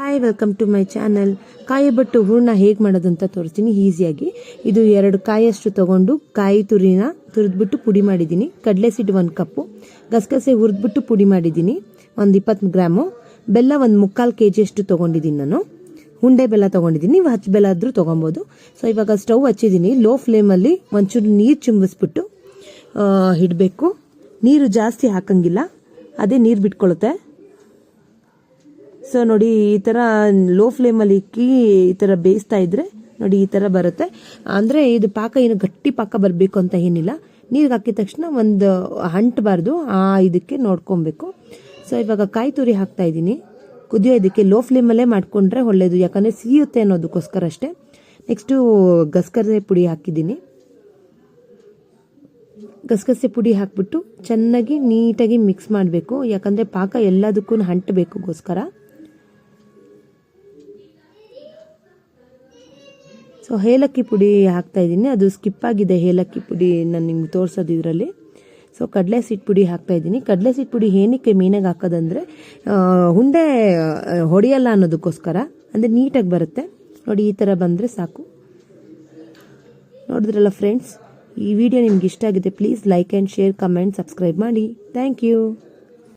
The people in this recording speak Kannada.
Hi welcome to my channel ಕಾಯಿ ಬಟ್ಟು ಹೂರ್ಣ ಹೇಗೆ ಮಾಡೋದು ಅಂತ ತೋರಿಸ್ತೀನಿ ಈಸಿಯಾಗಿ. ಇದು ಎರಡು ಕಾಯಿಯಷ್ಟು ತೊಗೊಂಡು ಕಾಯಿ ತುರಿನ ತುರಿದ್ಬಿಟ್ಟು ಪುಡಿ ಮಾಡಿದ್ದೀನಿ. ಕಡಲೆ ಸಿಟ್ಟು ಒಂದು ಕಪ್ಪು, ಗಸಗಸೆ ಹುರಿದ್ಬಿಟ್ಟು ಪುಡಿ ಮಾಡಿದ್ದೀನಿ. ಒಂದು ಇಪ್ಪತ್ತು ಗ್ರಾಮು. ಬೆಲ್ಲ ಒಂದು ಮುಕ್ಕಾಲು ಕೆ ಜಿಯಷ್ಟು ತೊಗೊಂಡಿದ್ದೀನಿ ನಾನು. ಹುಂಡೆ ಬೆಲ್ಲ ತೊಗೊಂಡಿದ್ದೀನಿ. ನೀವು ಹಚ್ಚ ಬೆಲ್ಲ ಆದರೂ ತೊಗೊಬೋದು. ಸೊ ಇವಾಗ ಸ್ಟವ್ ಹಚ್ಚಿದ್ದೀನಿ. ಲೋ ಫ್ಲೇಮಲ್ಲಿ ಒಂಚೂರು ನೀರು ಚುಂಬಿಸ್ಬಿಟ್ಟು ಇಡಬೇಕು. ನೀರು ಜಾಸ್ತಿ ಹಾಕಂಗಿಲ್ಲ. ಅದೇ ನೀರು ಬಿಟ್ಕೊಳ್ಳುತ್ತೆ ಸೊ ನೋಡಿ, ಈ ಥರ ಲೋ ಫ್ಲೇಮಲ್ಲಿ ಇಕ್ಕಿ ಈ ಥರ ಬೇಯಿಸ್ತಾ ಇದ್ರೆ, ನೋಡಿ, ಈ ಥರ ಬರುತ್ತೆ. ಅಂದರೆ, ಇದು ಪಾಕ ಏನು ಗಟ್ಟಿ ಪಾಕ ಬರಬೇಕು ಅಂತ ಏನಿಲ್ಲ. ನೀರಿಗೆ ಹಾಕಿದ ತಕ್ಷಣ ಒಂದು ಅಂಟಬಾರ್ದು, ಆ ಇದಕ್ಕೆ ನೋಡ್ಕೊಬೇಕು. ಸೊ ಇವಾಗ ಕಾಯಿ ತುರಿ ಹಾಕ್ತಾ ಇದ್ದೀನಿ. ಕುದಿಯೋ ಇದಕ್ಕೆ ಲೋ ಫ್ಲೇಮಲ್ಲೇ ಮಾಡಿಕೊಂಡ್ರೆ ಒಳ್ಳೇದು. ಯಾಕಂದರೆ ಸಿಹಿಯುತ್ತೆ ಅನ್ನೋದಕ್ಕೋಸ್ಕರ ಅಷ್ಟೇ. ನೆಕ್ಸ್ಟು ಗಸಗಸೆ ಪುಡಿ ಹಾಕಿದ್ದೀನಿ. ಗಸಗಸೆ ಪುಡಿ ಹಾಕ್ಬಿಟ್ಟು ಚೆನ್ನಾಗಿ ನೀಟಾಗಿ ಮಿಕ್ಸ್ ಮಾಡಬೇಕು. ಯಾಕಂದರೆ ಪಾಕ ಎಲ್ಲದಕ್ಕೂ ಅಂಟಬೇಕುಗೋಸ್ಕರ. ಸೊ ಏಲಕ್ಕಿ ಪುಡಿ ಹಾಕ್ತಾ ಇದ್ದೀನಿ. ಅದು ಸ್ಕಿಪ್ ಆಗಿದೆ ಏಲಕ್ಕಿ ಪುಡಿ ನಾನು ನಿಮ್ಗೆ ತೋರಿಸೋದು ಇದರಲ್ಲಿ. ಸೊ ಕಡಲೆ ಸಿಟ್ಟು ಪುಡಿ ಹಾಕ್ತಾ ಇದ್ದೀನಿ. ಕಡಲೆ ಸಿಟ್ಟು ಪುಡಿ ಏನಕ್ಕೆ ಮೀನಾಗ ಹಾಕೋದಂದರೆ ಹುಂಡೆ ಹೊಡೆಯಲ್ಲ ಅನ್ನೋದಕ್ಕೋಸ್ಕರ, ಅಂದರೆ ನೀಟಾಗಿ ಬರುತ್ತೆ. ನೋಡಿ, ಈ ಥರ ಬಂದರೆ ಸಾಕು. ನೋಡಿದ್ರಲ್ಲ ಫ್ರೆಂಡ್ಸ್ ಈ ವಿಡಿಯೋ ನಿಮ್ಗೆ ಇಷ್ಟ ಆಗಿದೆ please like and share comment subscribe ಮಾಡಿ. Thank you